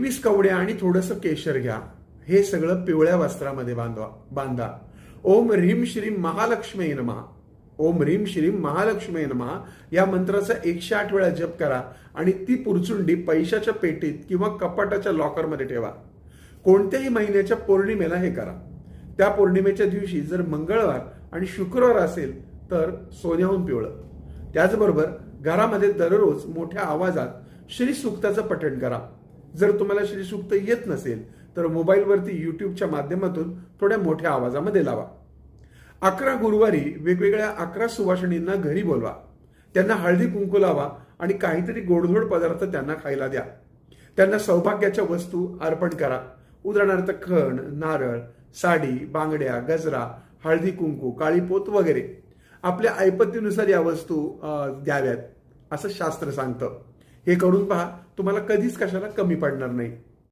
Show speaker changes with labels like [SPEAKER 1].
[SPEAKER 1] वीस कवड्या आणि थोडंसं केशर घ्या. हे सगळं पिवळ्या वस्त्रामध्ये बांधवा बांधा. ओम ह्रीम श्रीम महालक्ष्मी नमहा ओम ह्रीम श्रीम महालक्ष्मी नमहा या मंत्राचा एकशे आठ वेळा जप करा आणि ती पुरचुंडी पैशाच्या पेटीत किंवा कपाटाच्या लॉकरमध्ये ठेवा. कोणत्याही महिन्याच्या पौर्णिमेला हे करा. त्या पौर्णिमेच्या दिवशी जर मंगळवार आणि शुक्रवार असेल तर सोन्याहून पिवळं. त्याचबरोबर घरामध्ये दररोज मोठ्या आवाजात श्री सुक्ताचं पठण करा. जर तुम्हाला श्रीसूक्त येत नसेल तर मोबाईलवरती यूट्यूबच्या माध्यमातून थोड्या मोठ्या आवाजामध्ये लावा. अकरा गुरुवारी वेगवेगळ्या अकरा सुवासिनींना घरी बोलवा. त्यांना हळदी कुंकू लावा आणि काहीतरी गोडधोड पदार्थ त्यांना खायला द्या. त्यांना सौभाग्याच्या वस्तू अर्पण करा. उदाहरणार्थ खण नारळ साडी बांगड्या गजरा हळदी कुंकू काळी पोत वगैरे. आपल्या ऐपतीनुसार या वस्तू द्याव्यात असं शास्त्र सांगतं. हे करून पहा तुम्हाला कधीच कशाला कमी पडणार नाही.